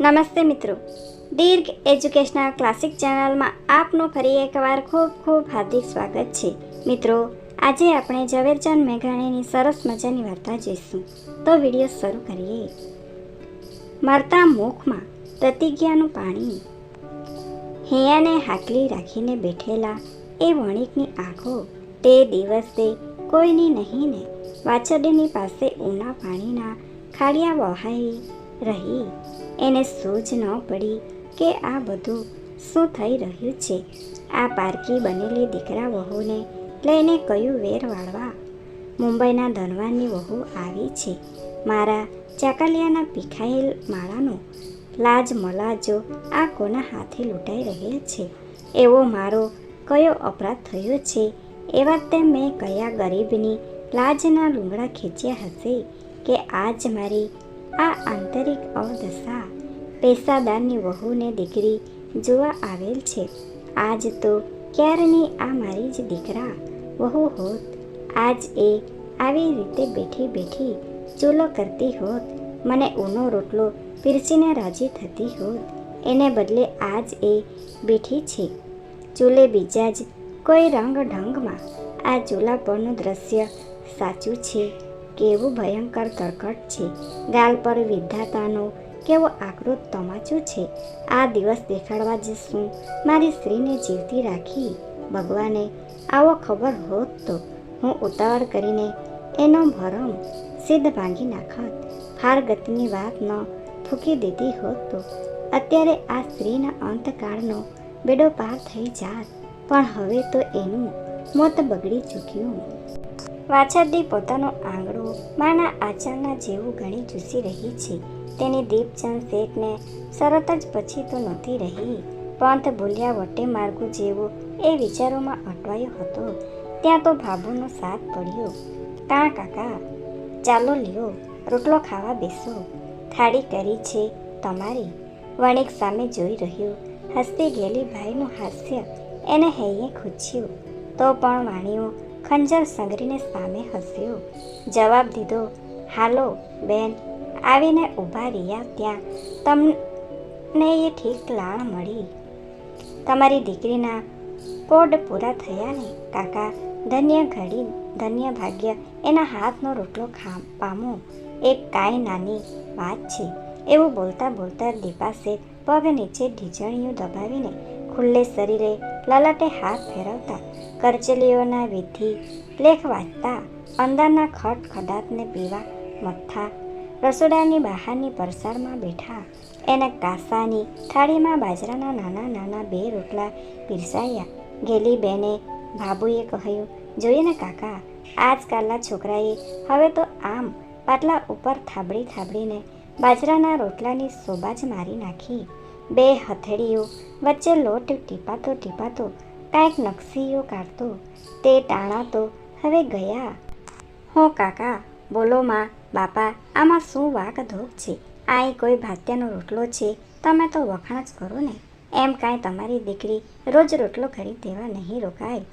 નમસ્તે મિત્રો. દીર્ઘ educational classic ચેનલમાં આપનું ફરી એકવાર ખૂબ ખૂબ હાર્દિક સ્વાગત છે. મિત્રો, આજે આપણે ઝવેરચંદ મેઘાણીની સરસ મજાની વાર્તા જોઈશું. તો વીડિયો શરૂ કરીએ. મરતા મુખમાં પ્રતિજ્ઞાનું પાણી. હૈયાને હાકલી રાખીને બેઠેલા એ વણિકની આંખો. તે દિવસે કોઈની નહીં ને વાછરડીની પાસે ઊના પાણીના ખાડિયા વહાઈ રહી. એને સૂઝ ન પડી કે આ બધું શું થઈ રહ્યું છે. આ પારકી બનેલી દીકરા વહુને લઈને કયું વેર વાળવા? મુંબઈના ધનવાનની વહુ આવી છે. મારા ચાકલિયાના પીખાયેલ માળાનો લાજ મલાજો આ કોના હાથે લૂંટાઈ રહેલ છે? એવો મારો કયો અપરાધ થયો છે? એવા તે મેં કયા ગરીબની લાજના લૂંગડા ખેંચ્યા હશે કે આજ મારી આ આંતરિક અવદશા પેશાદારની વહુને દીકરી જોવા આવેલ છે. આજ તો ક્યારની આ મારી જ દીકરા? વહુ હોત. આજ એ આવી રીતે બેઠી બેઠી ચૂલો કરતી હોત. મને ઊનો રોટલો પીરસીને રાજી થતી હોત. એને બદલે આજ એ બેઠી છે. ચૂલે બીજા જ કોઈ રંગ ઢંગમાં આ ચૂલા પરનું દ્રશ્ય સાચું છે. કેવું ભયંકર તરકટ છે? ગાલ પર વિધાતાનો કેવો આકૃત તમાચો છે? આ દિવસ દેખાડવા જશું મારી સ્ત્રીને જીવતી રાખી. ભગવાને આવો ખબર હોત તો હું ઉતાવળ કરીને એનો ભરમ સિદ્ધ ભાંગી નાખત. ફાર ગતિની વાત ન ફૂકી દીધી હોત તો અત્યારે આ સ્ત્રીના અંતકાળનો બેડો પાર થઈ જાત. પણ હવે તો એનું મોત બગડી ચૂક્યું. વાછરડી પોતાનું આંગળું માના આચારના જેવું ઘણી ચૂસી રહી છે. તેની દીપચંદ શેઠને તરત જ પછી તો નહોતી રહી. પંથ ભૂલ્યા વટે માર્ગું જેવું એ વિચારોમાં અટવાયો હતો. ત્યાં તો ભાભુનો સાથ પડ્યો. કાં કાકા, ચાલો લ્યો, રોટલો ખાવા બેસો. થાળી કરી છે તમારી. વણિક સામે જોઈ રહ્યો. હસતી ગયેલી ભાઈનું હાસ્ય એને હૈયે ખૂચ્યું. તો પણ વાણીઓ ખંજર સંગરીને સામે હસ્યો. જવાબ દીધો, હાલો, બેન. આવીને ઊભા રહ્યા ત્યાં. તમને એ ઠીક લાણ મળી. તમારી દીકરીના કોડ પૂરા થયા ને, કાકા. ધન્ય ઘડી, ધન્ય ભાગ્ય. એના હાથનો રોટલો ખા, પામો. એક કાંઈ નાની વાત છે. એવું બોલતા બોલતા દીપાસે પગ નીચે ઢીચણીયું દબાવીને ખુલ્લે શરીરે લલાટે હાથ ફેરવતા કરચલીઓના વિધિ, લેખ વાંચતા અંદરના ખટ ખડાતને પીવા મથ્થા રસોડાની બહારની પરસારમાં બેઠા, એને કાસાની થાળીમાં બાજરાના નાના નાના બે રોટલા પીરસાયા. ગેલી બેને બાબુએ કહ્યું, જોઈએ ને કાકા, આજકાલના છોકરાએ હવે તો આમ પાટલા ઉપર થાબડી થાબડીને બાજરાના રોટલાની શોભા જ મારી નાખી. બે હથેળીઓ વચ્ચે લોટ ટીપાતો ટીપાતો કાંઈક નકશીઓ કાઢતો, તે ટાણા તો હવે ગયા. હો કાકા, બોલો માં, બાપા, આમાં શું વાક ધોક છે? આ કોઈ ભાત્યાનો રોટલો છે? તમે તો વખાણ જ કરો ને. એમ કાંઈ તમારી દીકરી રોજ રોટલો કરી દેવા નહીં રોકાય.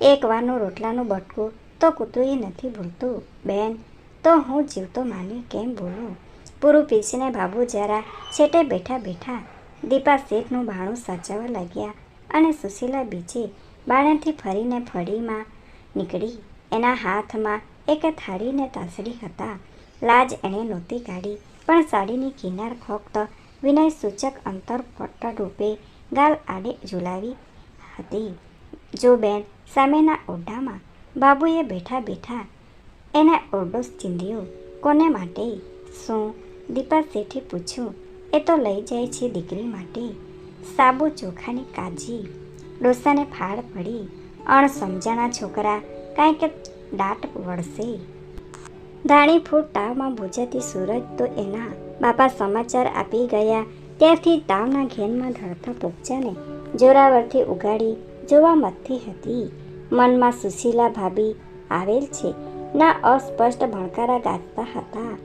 એક વારનો રોટલાનું બટકું તો કૂતરું નથી ભૂલતું. બેન, તો હું જીવતો માની કેમ બોલું? પૂરું પીસીને બાબુ જરા છેટે બેઠા બેઠા દીપા શેઠનું ભાણું સાચવવા લાગ્યા. અને સુશીલા બીજે બાણેથી ફરીને ફળીમાં નીકળી. એના હાથમાં એક થાળીને તાસડી હતા. લાજ એણે નહોતી કાઢી, પણ સાડીની કિનાર ખોખત વિનય સૂચક અંતર રૂપે ગાલ આડે ઝુલાવી હતી. જો બેન, સામેના ઓરડામાં બાબુએ બેઠા બેઠા એને ઓરડો ચીંધ્યો, કોને માટે? શું? દીપા શેઠે પૂછ્યું. એ તો લઈ જાય છે દીકરી માટે. સાબુ ચોખાની કાજી, ડોસાને ફાળ પડી, અણસમજાણા છોકરા કાંઈક દાટ વળશે ધાણી ફૂટ તાવમાં ભૂજાતી સૂરજ તો એના બાપા સમાચાર આપી ગયા. ત્યારથી તાવના ઘેનમાં ધડતા પોપચાને જોરાવરથી ઉગાડી જોવા મથતી હતી. મનમાં સુશીલા ભાભી આવેલ છે. ના અસ્પષ્ટ ભણકારા ગાજતા હતા.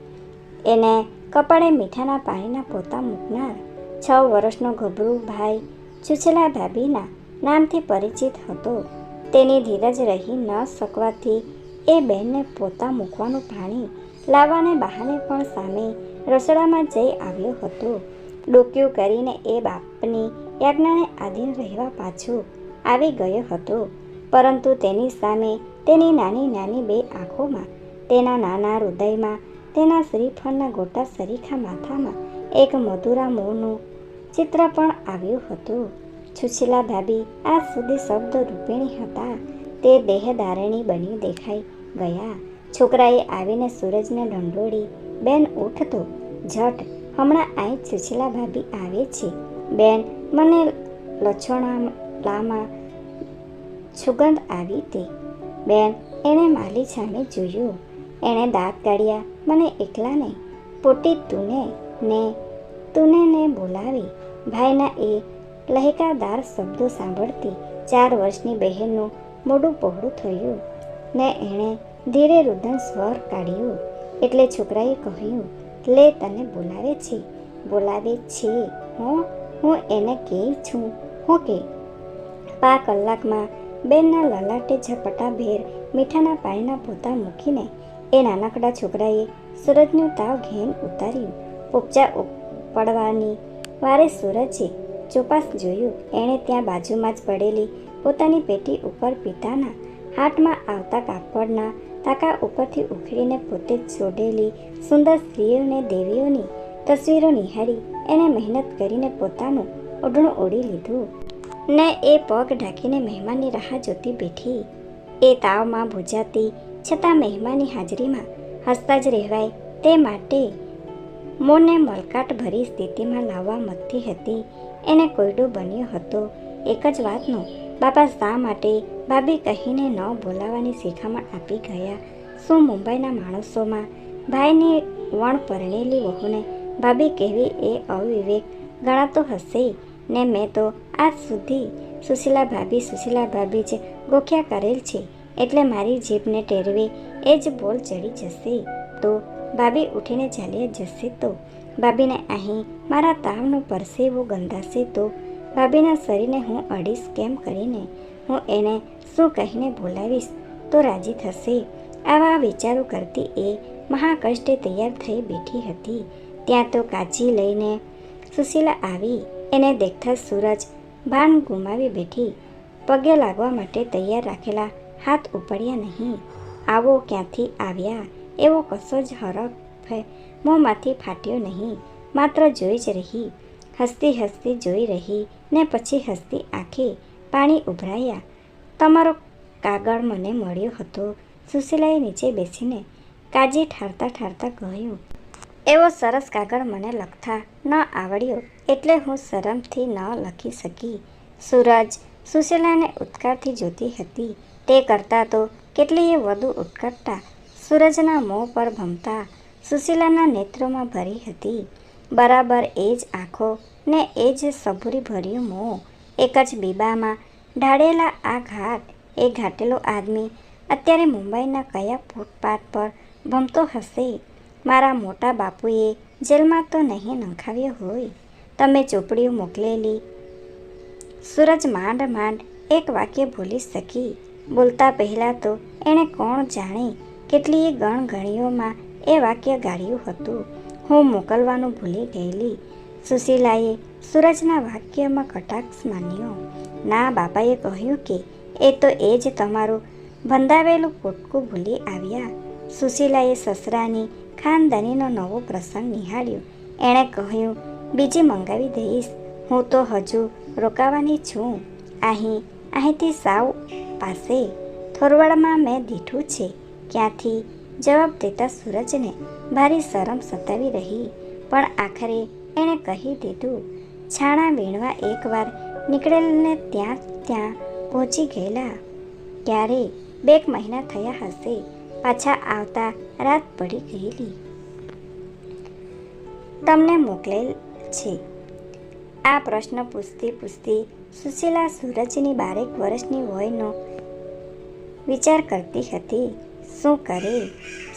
એને કપડે મીઠાના પાણીના પોતા મૂકનાર છ વર્ષનો ગભરું ભાઈ છુછલા ભાભીના નામથી પરિચિત હતો. તેની ધીરજ રહી ન શકવાથી એ બહેનને પોતા મૂકવાનું પાણી લાવવાને બહાને પણ સામે રસોડામાં જઈ આવ્યો હતો. ડોક્યું કરીને એ બાપની યાજ્ઞાને આધીન રહેવા પાછું આવી ગયો હતો. પરંતુ તેની સામે તેની નાની નાની બે આંખોમાં, તેના નાના હૃદયમાં, તેના શ્રીફળના ગોટા સરીખા માથામાં એક મધુરા મોંનું ચિત્ર પણ આવ્યું હતું. છુછલા ભાભી આજ સુધી શબ્દ રૂપિણી હતા. તે દેહદારિણી બની દેખાઈ ગયા. છોકરાએ આવીને સૂરજને ઢંઢોળી, બેન ઉઠતો ઝટ. હમણાં અહીં છુછલા ભાભી આવે છે. બેન, મને લછોણાલામાં સુગંધ આવી તે બેન, એણે માલી સામે જોયું. એણે દાંત કાઢ્યા. મને એકલાને? પોટી તુને ને તુને ને બોલાવી. ભાઈના એ લહેકાદાર શબ્દો સાંભળતી ચાર વર્ષની બહેનનું મોઢું પહોળું થયું. ને એણે ધીરે રુદન સ્વર કાઢ્યું. એટલે છોકરાએ કહ્યું, લે તને બોલાવે છે. બોલાવે છે? હું હું એને કહે છું? હું કે? પા કલાકમાં બેનના લલાટે ઝપટા ભેર મીઠાના પાણીના પોતા મૂકીને એ નાનકડા છોકરાએ સૂરજનું તાવ ઘેન ઉતાર્યું. ઉપચા પડવાની વારે સૂરજે ચોપાસ જોયું. એણે ત્યાં બાજુમાં જ પડેલી પોતાની પેટી ઉપર પિતાના હાથમાં આવતા કાપડના તાકા ઉપરથી ઉખડીને પોતે છોડેલી સુંદર સ્ત્રીઓને દેવીઓની તસવીરો નિહાળી એણે મહેનત કરીને પોતાનું ઓઢણું ઓઢી લીધું. ને એ પગ ઢાંકીને મહેમાનની રાહ જોતી બેઠી. એ તાવમાં ભૂજાતી, છતાં મહેમાનની હાજરીમાં હસતા જ રહેવાય તે માટે મોને મલકાટ ભરી સ્થિતિમાં લાવવા મથતી હતી. એને કોયડો બન્યો હતો. એક જ વાતનો, બાપા શા માટે ભાભી કહીને ન બોલાવાની શિખામણ આપી ગયા? શું મુંબઈના માણસોમાં ભાઈની વણ પરણેલી વહુને ભાભી કહેવી એ અવિવેક ગણાતો હશે? ને મેં તો આજ સુધી સુશીલા ભાભી સુશીલા ભાભી જ ગોખ્યા કરેલ છે. એટલે મારી જીભને ટેરવી એ જ બોલ ચડી જશે. તો ભાભી ઉઠીને ચાલ્યા જશે તો? ભાભીને અહીં મારા તાવનો પરસેવો ગંધાશે તો? ભાભીના શરીરને હું અડીશ કેમ કરીને? હું એને શું કહીને બોલાવીશ? તો રાજી થશે. આવા વિચારો કરતી એ મહાકષ્ટે તૈયાર થઈ બેઠી હતી. ત્યાં તો કાચી લઈને સુશીલા આવી. એને દેખતા સૂરજ ભાન ગુમાવી બેઠી. પગે લાગવા માટે તૈયાર રાખેલા હાથ ઉપડ્યા નહીં. આવો ક્યાંથી આવ્યા? એવો કશો જ હરફ મોંમાંથી ફાટ્યો નહીં. માત્ર જોઈ જ રહી. હસતી હસતી જોઈ રહી ને પછી હસતી આંખે પાણી ઉભરાયા. તમારો કાગળ મને મળ્યો હતો. સુશીલાએ નીચે બેસીને કાજી ઠારતા ઠારતા કહ્યું, એવો સરસ કાગળ મને લખતા ન આવડ્યો એટલે હું શરમથી ન લખી શકી. સૂરજ સુશીલાને ઉત્કારથી જોતી હતી. તે કરતાં તો કેટલીય વધુ ઉત્કટતા સૂરજના મોં પર ભમતા સુશીલાના નેત્રોમાં ભરી હતી. બરાબર એ જ આંખો ને એ જ સબૂરી ભર્યું મોં. એક જ બીબામાં ઢાળેલા આ ઘાટ, એ ઘાટેલો આદમી અત્યારે મુંબઈના કયા ફૂટપાથ પર ભમતો હશે? મારા મોટા બાપુએ જેલમાં તો નહીં નંખાવ્યો હોય. તમે ચોપડીઓ મોકલેલી. સૂરજ માંડ માંડ એક વાક્ય ભૂલી શકી. બોલતા પહેલાં તો એણે કોણ જાણે કેટલીય ગણગણીઓમાં એ વાક્ય ગાળ્યું હતું. હું મોકલવાનું ભૂલી ગયેલી. સુશીલાએ સૂરજના વાક્યમાં કટાક્ષ માન્યો. ના, બાપાએ કહ્યું કે એ તો એ જ તમારું બંધાવેલું પોટકું ભૂલી આવ્યા. સુશીલાએ સસરાની ખાનદાનીનો નવો પ્રસંગ નિહાળ્યો. એણે કહ્યું, બીજી મંગાવી દઈશ. હું તો હજુ રોકાવાની છું. અહીં, અહીંથી સાવ પાસે. થોરવાડમાં મેં દીઠું છે. ક્યાંથી? જવાબ દેતા સૂરજને ભારી શરમ સતાવી રહી. પણ આખરે એણે કહી દીધું, છાણા વીણવા એકવાર નીકળેલને ત્યાં ત્યાં પહોંચી ગયેલા. ક્યારે? બેક મહિના થયા હશે. પાછા આવતા રાત પડી ગયેલી. તમને મોકલેલ છે. આ પ્રશ્ન પૂછતી પૂછતી સુશીલા સૂરજની બારેક વર્ષની વયનો વિચાર કરતી હતી. શું કરે?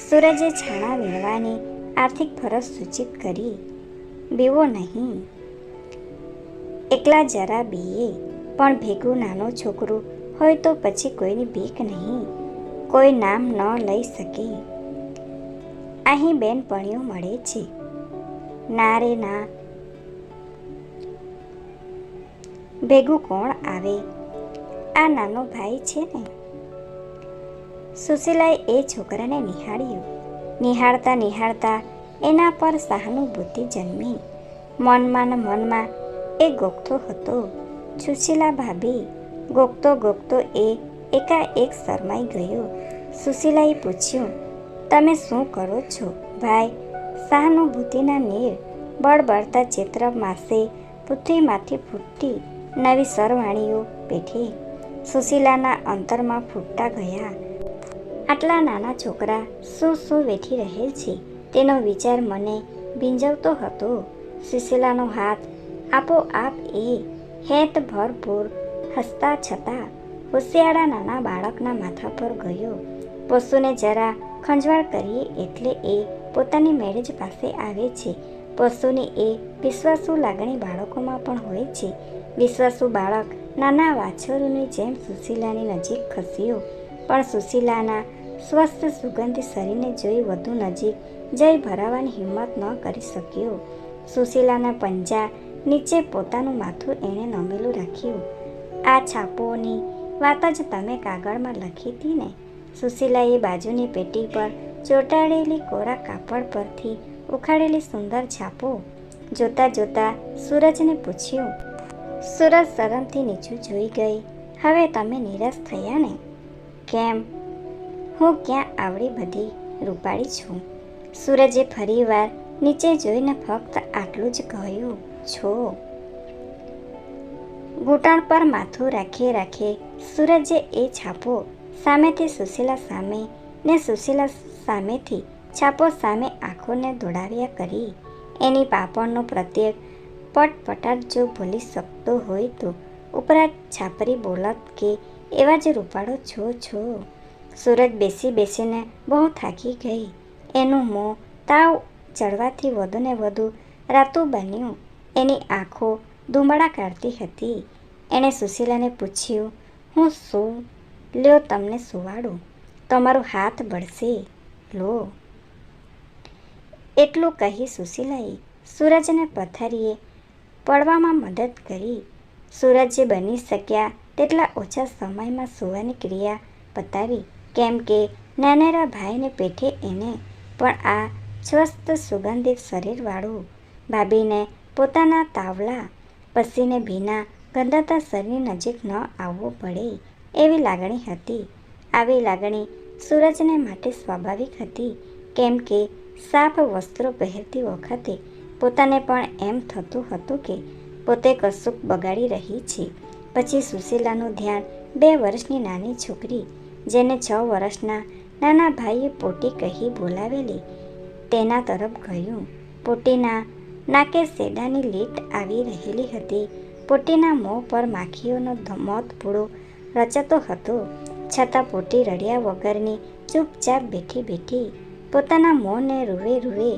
સૂરજે છાણા વીણવાની આર્થિક ફરજ સૂચિત કરી. બીવો નહીં. એકલા જરા બીએ, પણ ભેગું નાનું છોકરું હોય તો પછી કોઈની ભીખ નહીં. કોઈ નામ ન લઈ શકે. અહીં બેનપણીઓ મળે છે. ના રે ના. ભેગું કોણ આવે? આ નાનો ભાઈ છે ને? સુશીલાએ એ છોકરાને નિહાળ્યું. નિહાળતા નિહાળતા એના પર સહાનુભૂતિ જન્મી. મનમાં મનમાં એ ગોખતો હતો. સુશીલા ભાભી, ગોખતો ગોખતો એ એકાએક શરમાઈ ગયો. સુશીલાએ પૂછ્યું, તમે શું કરો છો, ભાઈ? સહાનુભૂતિના નીર બળબળતા ચિત્ર માસે પૃથ્વીમાંથી ફૂટતી નવી સરવાણીઓ પેઠી. સુશીલાના અંતરમાં ફૂટતા ગયા. આટલા નાના છોકરા શું શું વેઠી રહેલ છે? તેનો વિચાર મને ભીંજવતો હતો. સુશીલાનો હાથ આપોઆપ એ હેત ભરપૂર હસતા છતાં હોશિયાળા નાના બાળકના માથા પર ગયો. પશુને જરા ખંજવાળ કરીએ એટલે એ પોતાની મેરેજ પાસે આવે છે. પશુની એ વિશ્વાસુ લાગણી બાળકોમાં પણ હોય છે. વિશ્વાસુ બાળક નાના વાછરોની જેમ સુશીલાની નજીક ખસ્યો. પણ સુશીલાના સ્વસ્થ સુગંધ શરીરને જોઈ વધુ નજીક. જઈ ભરાવાની હિંમત ન કરી શક્યો. સુશીલાના પંજા નીચે પોતાનું માથું એણે નમેલું રાખ્યું. આ છાપોની વાત જ તમે કાગળમાં લખી હતી ને? સુશીલાએ બાજુની પેટી પર ચોંટાડેલી કોરા કાપડ પરથી ઉખાડેલી સુંદર છાપો જોતા જોતા સૂરજને પૂછ્યું, સૂરજ શરમથી નીચું જોઈ ગઈ. હવે તમે નિરાશ થયા ને? કેમ? હું ક્યાં આવડી બધી રૂપાળી છું? સૂરજે ફરીવાર નીચે જોઈને ફક્ત આટલું જ કહ્યું, છો. ઘૂંટણ પર માથું રાખે રાખે સૂરજે એ છાપો સામેથી સુશીલા સામે ને સુશીલા સામેથી છાપો સામે આંખોને દોડાવ્યા કરી. એની પાપણનો પ્રત્યેક પટપટાટ જો ભૂલી શકતો હોય તો ઉપરાંત છાપરી બોલત કે એવા જ રૂપાળો છો છો. સૂરજ બેસી બેસીને બહુ થાકી ગઈ. એનું મોં તાવ ચડવાથી વધુને વધુ રાતું બન્યું. એની આંખો ધુમાડા કાઢતી હતી. એણે સુશીલાને પૂછ્યું, હું શું? લ્યો તમને સુવાડું. તમારો હાથ બળશે. લો. એટલું કહી સુશીલાએ સૂરજને પથારીએ પડવામાં મદદ કરી. સૂરજ જે બની શક્યા તેટલા ઓછા સમયમાં સુવાની ક્રિયા બતાવી કેમ કે નાનેરા ભાઈને પેઠે એને, પણ આ સ્વસ્થ, સુગંધિત શરીરવાળું. ભાભીને પોતાના તાવલા, પસીને ભીના, ગંધાતા શરીર નજીક ન આવવું પડે એવી લાગણી હતી. આવી લાગણી સૂરજને માટે સ્વાભાવિક હતી, કેમ કે સાફ વસ્ત્રો પહેરતી વખતે પોતાને પણ એમ થતું હતું કે પોતે કશુંક બગાડી રહી છે. પછી સુશીલાનું ધ્યાન બે વર્ષની નાની છોકરી જેને છ વર્ષના નાના ભાઈએ પોટી કહી બોલાવેલી. તેના તરફ ગયું. પોટીના નાકે સેડાની લીટ આવી રહેલી હતી. પોટીના મોં પર માખીઓનો મોત પૂળો રચાતો હતો. છતાં પોટી રડ્યા વગરની ચૂપચાપ બેઠી બેઠી પોતાના મોંને રૂવે રૂવે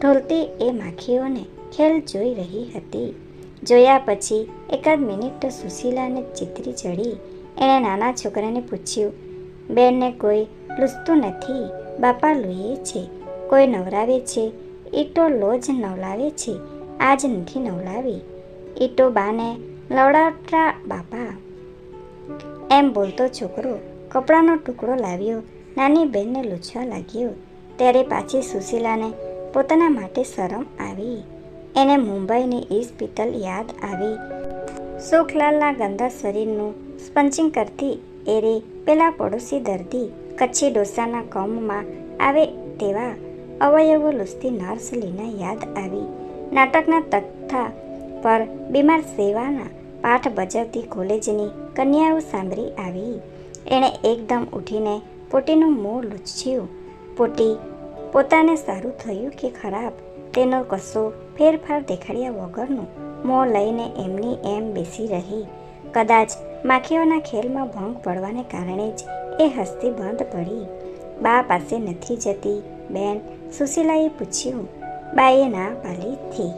ઢોલતી એ માખીઓને ખેલ જોઈ રહી હતી. જોયા પછી એકાદ મિનિટ સુશીલાને ચિતરી ચડી. એણે નાના છોકરાને પૂછ્યું, બેનને કોઈ લૂસતું નથી? બાપા લૂએ છે, કોઈ નવરાવે છે? ઈટો લોજ નવલાવે છે, આજ નથી નવલાવી? ઈટો બાને લવડાવતા બાપા. એમ બોલતો છોકરો કપડાનો ટુકડો લાવ્યો, નાની બહેનને લૂછવા લાગ્યો. ત્યારે પાછી સુશીલાને પોતાના માટે શરમ આવી. એને મુંબઈની ઇસ્પિતલ યાદ આવી. સુખલાલના ગંદા શરીરનું સ્પંચિંગ કરતી એરે પેલા પડોશી દર્દી કચ્છી ડોસાના કમમાં આવે તેવા અવયવો લુસતી નર્સ લીના યાદ આવી. નાટકના તખ્તા પર બીમાર સેવાના પાઠ બજાવતી કોલેજની કન્યાઓ સાંભળી આવી. એણે એકદમ ઉઠીને પોટીનું મોં લૂછ્યું. પોટી પોતાને સારું થયું કે ખરાબ? તેનો કશો ફેરફાર દેખાડ્યા વગરનું મોં લઈને એમની એમ બેસી રહી. કદાચ માખીઓના ખેલમાં ભંગ પડવાને કારણે જ એ હસ્તી બંધ પડી. બા પાસે નથી જતી. બેન સુશીલાએ પૂછ્યું બાએ ના પાલીથી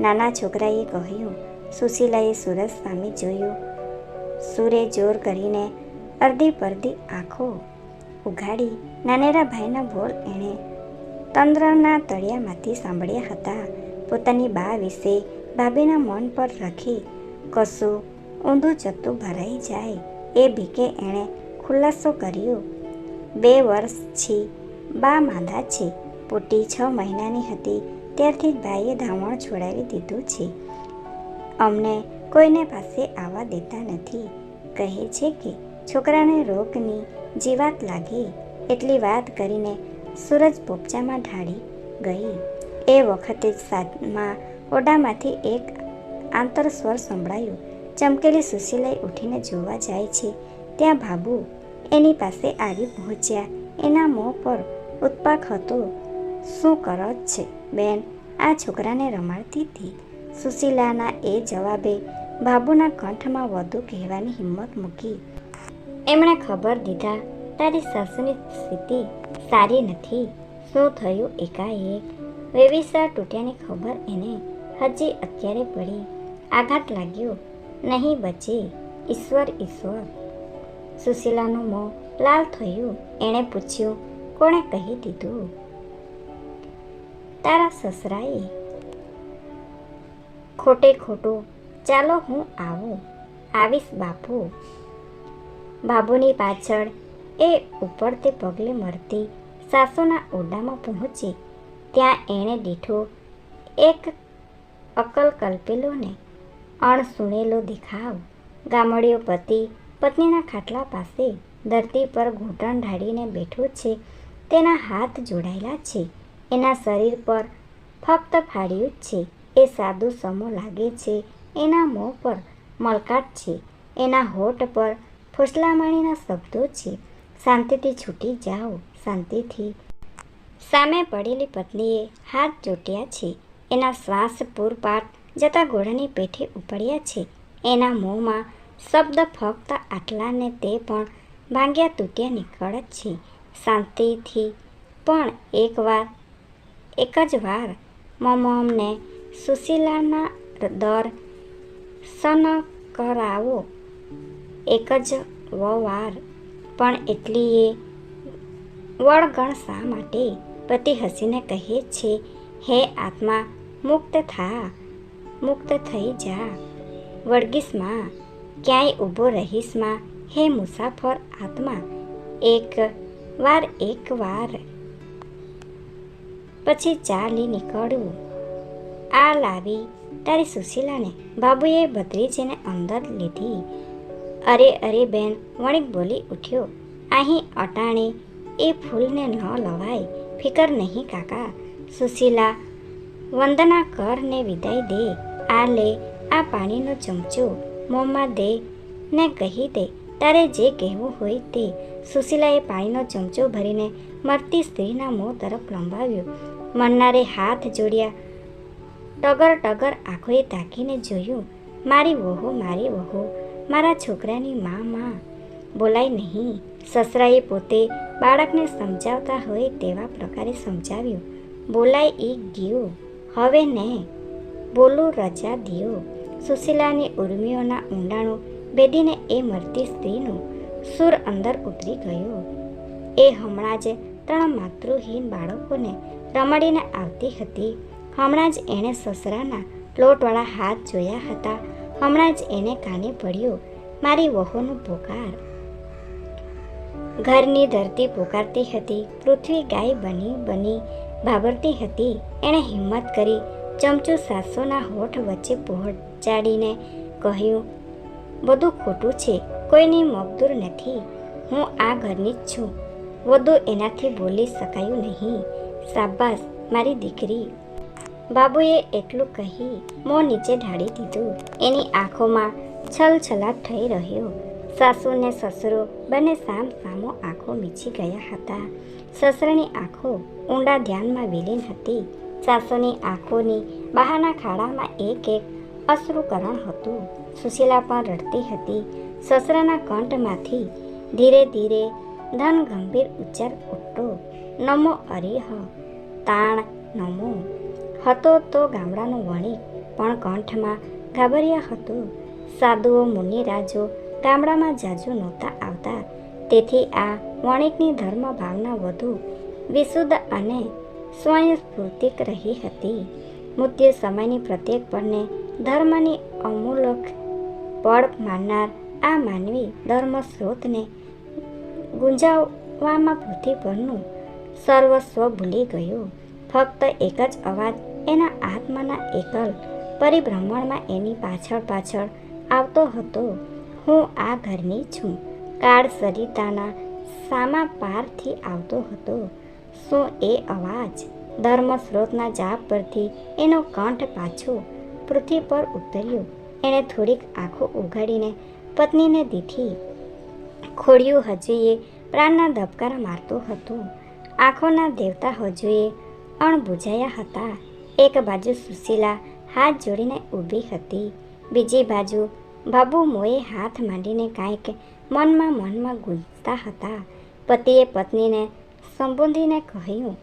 નાના છોકરાએ કહ્યું, સુશીલાએ સુરજ સામે જોયું. સુરે જોર કરીને અડધી પરધી આંખો ઉઘાડી નાનેરા ભાઈના બોલ એણે તંદ્રના તળિયામાંથી સાંભળ્યા હતા. પોતાની બા વિશે ભાભીના મન પર રાખી કશું ઊંધું જતું ભરાઈ જાય એ ભીકે એણે ખુલાસો કર્યો. બે વર્ષ છી, બા માંદા છે, પુટી છ મહિનાની હતી, ત્યારથી જ ભાઈએ ધાવણ છોડાવી દીધું છે. અમને કોઈને પાસે આવવા દેતા નથી. કહે છે કે છોકરાને રોગની જીવાત લાગી એટલી વાત કરીને સૂરજ પોપચામાં ઢાળી ગઈ. એ વખતે જ ઓડામાંથી એક આંતરસ્વર સંભળાયું. ચમકેલી સુશીલાઈ ઉઠીને જોવા જાય છે. ત્યાં ભાબુ એની પાસે આવી પહોંચ્યા. એના મોં પર ઉત્પાક હતો. શું કરો છે, બેન? આ છોકરાને રમાડતી હતી. સુશીલાના એ જવાબે બાબુના કંઠમાં વધુ કહેવાની હિંમત મૂકી. એમણે ખબર દીધા, તારી સાસુની સ્થિતિ સારી નથી. શું થયું એકાએક? વેવિસા તૂટ્યાની ખબર એને હજી અત્યારે પડી. આઘાત લાગ્યો. નહીં બચે. ઈશ્વર ઈશ્વર. સુશીલાનું મોં લાલ થયું. એણે પૂછ્યું, કોણે કહી દીધું? તારા સસરાએ. ખોટે ખોટું. ચાલો હું આવું. આવીશ બાપુ. બાબુની પાછળ એ ઉપર તે પગલે મરતી સાસુના ઓરડામાં પહોંચી. ત્યાં એણે દીઠો એક અકલ કલ્પેલો ને અણસુણેલો દેખાવ. ગામડિયો પતિ પત્નીના ખાટલા પાસે ધરતી પર ઘૂંટણ ઢાળીને બેઠો છે. તેના હાથ જોડાયેલા છે. એના શરીર પર ફક્ત ફાડ્યું છે. એ સાદું સમો લાગે છે. એના મોં પર મલકાટ છે. એના હોઠ પર ફૂસલામણીના શબ્દો છે. શાંતિથી છૂટી જાઓ. શાંતિથી. સામે પડેલી પત્નીએ હાથ ચોટ્યા છે. એના શ્વાસ પૂરપાટ જતા ઘોડાની પેઠે ઉપડ્યા છે. એના મોંમાં શબ્દ ફક્ત આટલાને તે પણ ભાંગ્યા તૂટ્યા નીકળ જ છે. શાંતિથી પણ એકવાર એક જ વાર મમને સુશીલાના દર સન કરાવો. એક જ વાર પણ એટલી એ વળગણ શા માટે? પતિ હસીને કહે છે, હે આત્મા, મુક્ત થા. મુક્ત થઈ જા. વળગીશમાં ક્યાંય ઊભો રહીશમાં? હે મુસાફર આત્મા, એક વાર એક વાર. પછી ચાલી નીકળવું. આ લાવી તારી સુશીલાને. બાબુએ ભત્રીજીને અંદર લીધી. અરે અરે બેન, વણિક બોલી ઉઠ્યો. અહીં અટાણે એ ફૂલને ન લવાય. ફિકર નહીં કાકા. સુશીલા, વંદના કરને વિદાય દે. આ લે આ પાણીનો ચમચો. મોંમાં દે, ને કહી દે, તારે જે કહેવું હોય તે. સુશીલાએ પાણીનો ચમચો ભરીને મરતી સ્ત્રીના મોં તરફ લંબાવ્યો. મરનારે હાથ જોડ્યા. ટગર ટગર આંખોએ તાકીને જોયું. મારી વહુ મારી વહુ, મારા છોકરાની મા મા. બોલાય નહીં. સસરાએ પોતે બાળકને સમજાવતા હોય તેવા પ્રકારે સમજાવ્યું. બોલાય એ ગયું. હવે ને. બોલું રજા દિયો. સુશીલાની ઉર્મિઓના ઊંડાણો બેદીને એ મરતી સ્ત્રીનું સૂર અંદર ઉતરી ગયો. એ હમણાં જ ત્રણ માતૃહીન બાળકોને રમાડીને આવતી હતી. હમણાં જ એણે સસરાના લોટવાળા હાથ જોયા હતા. હમણાં જ એને કાને પડ્યો મારી વહુનું પોકાર. ઘરની ધરતી પોકારતી હતી. પૃથ્વી ગાય બની બની ભાબરતી હતી. એણે હિંમત કરી ચમચું સાસોના હોઠ વચ્ચે પહોંચાડીને કહ્યું બધું ખોટું છે, કોઈની મગદૂર નથી. હું આ ઘરની જ છું. વધુ એનાથી બોલી શકાયું નહીં. શાબાશ, મારી દીકરી. બાબુએ એટલું કહી, મોં નીચે ઢાળી દીધું. એની આંખોમાં છલછલાટ થઈ રહ્યો. સાસુ ને સસરો બંને સામ સામો આંખો મીચી ગયા હતા. સસરાની આંખો ઊંડા ધ્યાનમાં વિલીન હતી. સાસુની આંખોની બહારના ખાડામાં એક એક અશ્રુકરણ હતું. સુશીલા પણ રડતી હતી. સસરાના કંઠમાંથી ધીરે ધીરે ધન ગંભીર ઉચ્ચાર ઉઠતો નમો અરિહ, તાણ નમો. હતો તો ગામડાનો વણિક, પણ કંઠમાં ગાબરિયા હતું. સાધુઓ, મુનિરાજો ગામડામાં જાજુ નહોતા આવતા. તેથી આ વણિકની ધર્મ ભાવના વધુ વિશુદ્ધ અને સ્વયંસ્ફૂર્તિક રહી હતી. મુદ્દે સમયની પ્રત્યેક પળને ધર્મની અમૂલક પળ માનનાર આ માનવી ધર્મ સ્ત્રોતને ગુંજાવવામાં પૃથ્વી પરનું સર્વસ્વ ભૂલી ગયો. ફક્ત એક જ અવાજ એના આત્માના એકલ પરિભ્રમણમાં એની પાછળ પાછળ આવતો હતો. હું આ ઘરની છું. કાળ સરિતાના સામા પારથી આવતો હતો. શું એ અવાજ ધર્મ સ્ત્રોતના જાપ પરથી એનો કંઠ પાછો પૃથ્વી પર ઉતર્યો. એણે થોડીક આંખો ઉઘાડીને પત્નીને દીઠી ખોડિયું હજુએ પ્રાણના ધબકારા મારતો હતો. આંખોના દેવતા હજુએ અણબુજાયા હતા. એક બાજુ સુશીલા હાથ જોડીને ઊભી હતી. બીજી બાજુ બાબુ મોએ હાથ માંડીને કાંઈક મનમાં મનમાં ગુંજતા હતા. પતિએ પત્નીને સંબોધીને કહ્યું,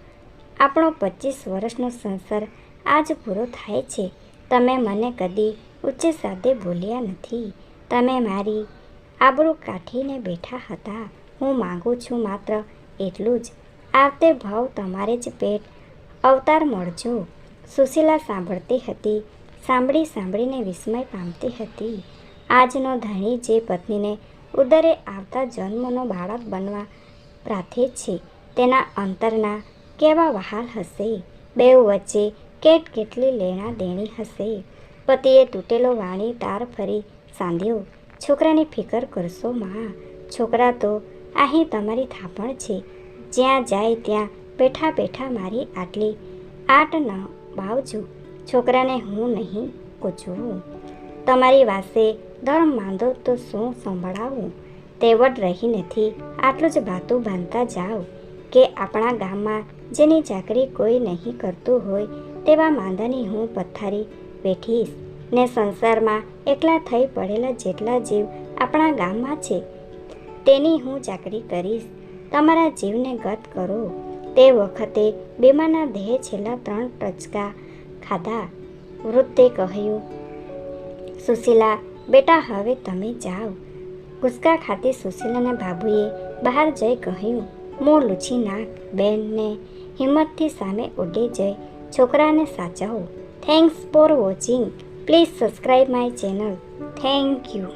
આપણો પચીસ વર્ષનો સંસાર આજ પૂરો થાય છે. તમે મને કદી ઉચ્ચ સાથે બોલ્યા નથી. તમે મારી આબરૂ કાઢીને બેઠા હતા. હું માગું છું માત્ર એટલું જ. આવતે ભાવ તમારે જ પેટ અવતાર મળજો. સુશીલા સાંભળતી હતી. સાંભળી સાંભળીને વિસ્મય પામતી હતી. આજનો ધણી જે પત્નીને ઉદરે આવતા જન્મનો બાળક બનવા પ્રાર્થે છે. તેના અંતરના કેવા વહાલ હશે? બેઉ વચ્ચે કેટ કેટલી લેણા દેણી હશે? પતિએ તૂટેલો વાણી તાર ફરી સાંધ્યો. છોકરાની ફિકર કરશો માં. છોકરા તો અહીં તમારી થાપણ છે. જ્યાં જાય ત્યાં બેઠા બેઠા મારી આટલી આટ ન બાવજો. છોકરાને હું નહીં કોચવું તમારી વાસે ધર્મ માંદો તો શું સંભળાવું? તેવડ રહી નથી આટલું જ બાતું બાંધતા જાઓ. કે આપણા ગામમાં જેની ચાકરી કોઈ નહીં કરતું હોય તેવા માંદાની હું પથ્થારી બેઠીશ ને સંસારમાં એકલા થઈ પડેલા જેટલા જીવ આપણા ગામમાં છે, તેની હું ચાકરી કરીશ. તમારા જીવને ગત કરો. તે વખતે બેમાના દેહ છેલ્લા ત્રણ ટચકા ખાધા. વૃદ્ધે કહ્યું, સુશીલા, બેટા, હવે તમે જાઓ. ગુસ્કા ખાતી સુશીલાના બાબુએ બહાર જઈ કહ્યું મોં લૂછી નાખ બેનને હિંમતથી સામે ઉડી જઈ. છોકરાને સાચવો. Thanks for watching please subscribe my channel thank you